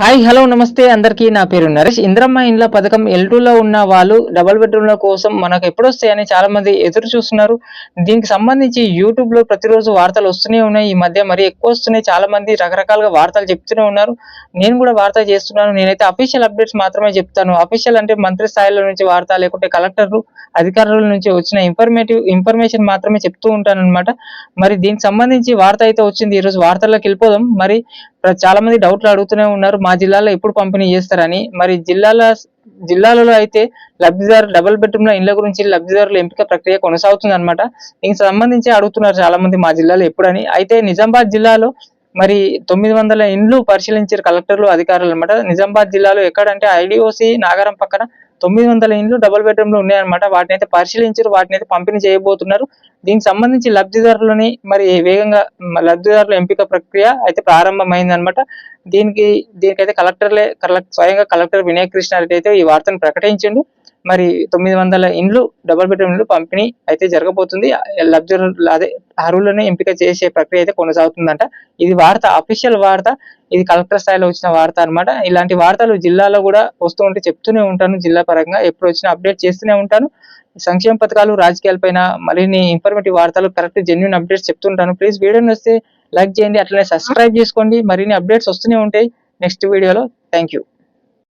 Hi hello నమస్తే. అందరికీ నా పేరు నరేష్. ఇంద్రమ్మ ఇండ్ల పథకం లో ఉన్న వాళ్ళు డబుల్ బెడ్రూమ్ల కోసం మనకు ఎప్పుడు వస్తాయని చాలా మంది ఎదురు చూస్తున్నారు. దీనికి సంబంధించి యూట్యూబ్లో ప్రతిరోజు వార్తలు వస్తూనే ఉన్నాయి. ఈ మధ్య మరి ఎక్కువ వస్తున్నాయి. చాలా మంది రకరకాలుగా వార్తలు చెప్తూనే ఉన్నారు. నేను కూడా వార్త చేస్తున్నాను. నేనైతే అఫీషియల్ అప్డేట్స్ మాత్రమే చెప్తాను. అఫీషియల్ అంటే మంత్రి స్థాయిలో నుంచి వార్త లేకుంటే కలెక్టర్లు అధికారుల నుంచి వచ్చిన ఇన్ఫర్మేటివ్ ఇన్ఫర్మేషన్ మాత్రమే చెప్తూ ఉంటాను అనమాట మరి దీనికి సంబంధించి వార్త అయితే వచ్చింది. ఈరోజు వార్తల్లోకి వెళ్ళిపోదాం. మరి చాలా మంది డౌట్లు అడుగుతూనే ఉన్నారు. మా జిల్లాలో ఎప్పుడు పంపిణీ చేస్తారని. మరి జిల్లాల జిల్లాలలో అయితే లబ్ధిదారు డబుల్ బెడ్రూమ్లో ఇళ్ళ గురించి లబ్ధిదారుల ఎంపిక ప్రక్రియ కొనసాగుతుంది అనమాట దీనికి సంబంధించి అడుగుతున్నారు చాలా మంది మా జిల్లాలో ఎప్పుడని. అయితే నిజామాబాద్ జిల్లాలో మరి తొమ్మిది వందల ఇండ్లు పరిశీలించారు కలెక్టర్లు అధికారులు అనమాట నిజామాబాద్ జిల్లాలో ఎక్కడంటే ఐడిఓసి నాగారం పక్కన తొమ్మిది వందల ఇండ్లు డబుల్ బెడ్రూమ్లు ఉన్నాయన్నమాట. వాటిని అయితే పరిశీలించారు వాటిని అయితే పంపిణీ చేయబోతున్నారు. దీనికి సంబంధించి లబ్ధిదారులని మరి వేగంగా లబ్ధిదారుల ఎంపిక ప్రక్రియ అయితే ప్రారంభమైంది అనమాట దీనికి దీనికైతే కలెక్టర్లే కలెక్ట్ స్వయంగా కలెక్టర్ వినయ్ కృష్ణారెడ్డి అయితే ఈ వార్తను ప్రకటించిండు. మరి తొమ్మిది వందల ఇండ్లు డబుల్ బెడ్రూమ్ ఇండ్లు పంపిణీ అయితే జరగబోతుంది. లబ్జర్ అదే అర్హులను ఎంపిక చేసే ప్రక్రియ అయితే కొనసాగుతుందంట. ఇది వార్త అఫీషియల్ వార్త. ఇది కలెక్టర్ స్థాయిలో వచ్చిన వార్త అనమాట ఇలాంటి వార్తలు జిల్లాలో కూడా వస్తూ ఉంటే చెప్తూనే ఉంటాను. జిల్లా పరంగా ఎప్పుడు వచ్చినా అప్డేట్ చేస్తూనే ఉంటాను. సంక్షేమ పథకాలు రాజకీయాలపైన మరిన్ని ఇన్ఫర్మేటివ్ వార్తలు కరెక్ట్ జెన్యున్ అప్డేట్స్ చెప్తుంటాను. ప్లీజ్ వీడియోని వస్తే లైక్ చేయండి అట్లనే సబ్స్క్రైబ్ చేసుకోండి. మరిన్ని అప్డేట్స్ వస్తూనే ఉంటాయి. నెక్స్ట్ వీడియోలో. Thank you